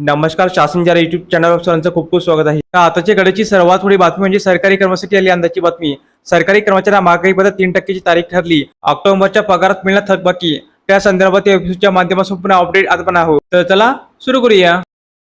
नमस्कार शासन जरा युट्यूब चॅनलवर सर्वांचं खूप खूप स्वागत आहे. आताच्या घडीची सर्वात मोठी बातमी म्हणजे सरकारी कर्मचारी आली अंदाची बातमी. सरकारी कर्मचाऱ्यांना महागाई बदल तीन टक्केची तारीख ठरली. ऑक्टोबरच्या पगारात मिळणार थकबाकी त्या संदर्भात या माध्यमातून पुन्हा अपडेट आपण आहोत. तर चला सुरू करूया.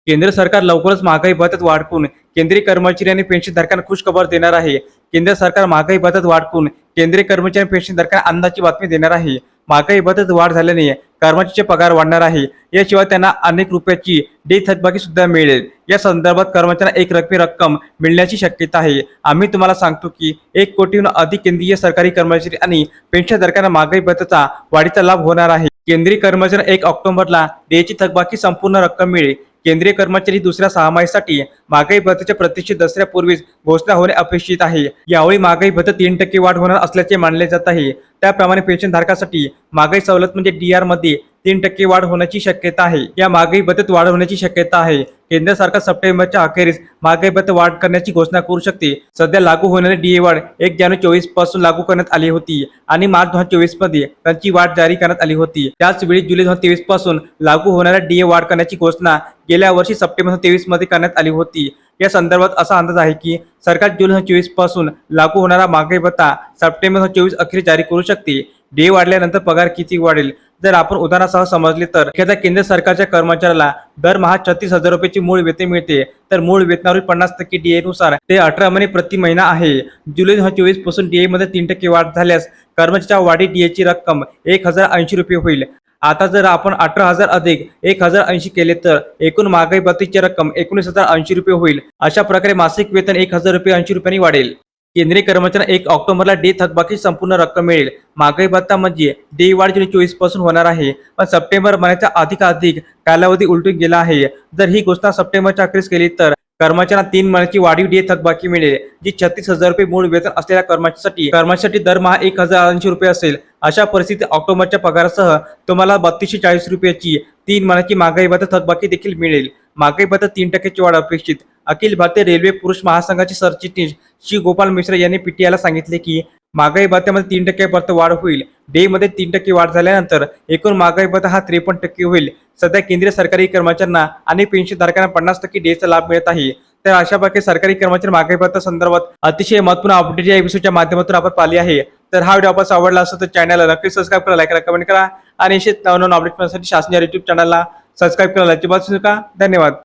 केंद्र सरकार लवकरच महागाई भत्त्यात वाढकून केंद्रीय कर्मचारी आणि पेन्शनधारकांना खुश खबर देणार आहे. केंद्र सरकार महागाई भत्त्यात वाढकून केंद्रीय कर्मचारी आणि पेन्शनधारकांना अंदाजची बातमी देणार आहे. महागाई भत्त्यात वाढ झाल्याने कर्मचाऱ्याचे पगार वाढणार आहे. याशिवाय त्यांना अनेक रुपयाची डे थकबाकी सुद्धा मिळेल. या संदर्भात कर्मचाऱ्यांना एक रकमी रक्कम मिळण्याची शक्यता आहे. आम्ही तुम्हाला सांगतो की एक कोटीहून अधिक केंद्रीय सरकारी कर्मचारी आणि पेन्शनधारकांना महागाई भत्ताचा वाढीचा लाभ होणार आहे. केंद्रीय कर्मचारी एक ऑक्टोबरला देयची थकबाकी संपूर्ण रक्कम मिळेल. केंद्रीय कर्मचारी दुसऱ्या सहामाहीसाठी महागाई भत्त्याच्या प्रत्यक्ष दसऱ्यापूर्वीच घोषणा होणे अपेक्षित आहे. यावेळी महागाई भत्ता तीन टक्के वाढ होणार असल्याचे मानले जात आहे. त्याप्रमाणे पेन्शनधारकासाठी महागाई सवलत म्हणजे डी आरमध्ये तीन टक्के वाढ होण्याची शक्यता आहे. या महागाई बचत वाढ होण्याची शक्यता आहे. केंद्र सरकार सप्टेंबरच्या अखेरीस महागाई बचत वाढ करण्याची घोषणा करू शकते. सध्या लागू होणारी डीए वाढ एक जानेवारी चोवीसपासून लागू करण्यात आली होती आणि मार्च दोन हजार चोवीसमध्ये त्यांची वाढ जारी करण्यात आली होती. त्याचवेळी जुलै दोन हजार तेवीसपासून लागू होणाऱ्या डीए वाढ करण्याची घोषणा गेल्या वर्षी सप्टेंबर तेवीसमध्ये करण्यात आली होती. या संदर्भात असा अंदाज आहे की सरकार जुलै दोन हजार चोवीसपासून लागू होणारा महागाई भत्ता सप्टेंबर दोन चोवीस अखेर जारी करू शकते. डे वाढल्यानंतर पगार किती वाढेल? जर आपण उदाहरणासह समजले तर एखाद्या केंद्र सरकारच्या कर्मचाऱ्याला दरमहा छत्तीस हजार रुपयाची मूळ वेतन मिळते. तर मूळ वेतनावरील पन्नास टक्के डीए नुसार ते अठरा महिने प्रति महिना आहे. जुलै दोन हजार चोवीसपासून डीए मध्ये तीन टक्के वाढ झाल्यास कर्मचाऱ्याच्या वाढी डीए ची रक्कम एक हजार ऐंशी रुपये होईल. आता जर आपण अठरा हजार अधिक एक हजार ऐंशी केले तर एकूण महागाई भत्तीची रक्कम एकोणीस हजार ऐंशी रुपये होईल. अशा प्रकारे मासिक वेतन एक हजार रुपये ऐंशी रुपयांनी वाढेल. केंद्रीय कर्मचाऱ्यांना एक ऑक्टोबरला डे थकबाकी संपूर्ण रक्कम मिळेल. महागाई भत्ता म्हणजे डे वाढ जुलै चोवीसपासून होणार आहे. पण सप्टेंबर महिन्याचा अधिकाधिक कालावधी उलटून गेला आहे. जर ही घोषणा सप्टेंबरच्या अखेरीस केली तर कर्मचाऱ्यांना तीन महिन्याची वाढीव डे थकबाकी मिळेल जी छत्तीस हजार रुपये मूळ वेतन असलेल्या कर्मचाऱ्यांसाठी कर्मचाऱ्यांसाठी दरमहा एक हजार ऐंशी रुपये असेल. अशा परिस्थितीत ऑक्टोबरच्या पगारासह तुम्हाला बत्तीसशे चाळीस रुपयाची तीन महिन्याची महागाई भत्ता थकबाकी देखील मिळेल. महागाई भत्ता तीन टक्क्याची वाढ अपेक्षित. अखिल भारतीय रेल्वे पुरुष महासंघाचे सरचिटणीस श्री गोपाल मिश्रा यांनी पीटीआयला सांगितले की महागाई भत्त्यामध्ये तीन टक्क्यापर्यंत वाढ होईल. डे मध्ये तीन टक्के वाढ झाल्यानंतर एकूण महागाई भत्ता हा त्रेपन्न टक्के होईल. सध्या केंद्रीय सरकारी कर्मचाऱ्यांना आणि पेन्शनधारकांना पन्नास टक्के डेचा लाभ मिळत आहे. तर अशा प्रकारे सरकारी कर्मचारी महागाई भत्ता संदर्भात अतिशय महत्त्वपूर्ण अपडेट या एपिसोडच्या माध्यमातून आपण पाहिली आहे. तर हा व्हिडिओ आपण आवडला असेल तर चॅनलला नक्की सबस्क्राईब करा लाईक करा कमेंट करा आणि असेच नवनवीन अपडेट मिळण्यासाठी युट्यूब चॅनलला सबस्क्राईब करायला अजिबात विसरू नका. धन्यवाद.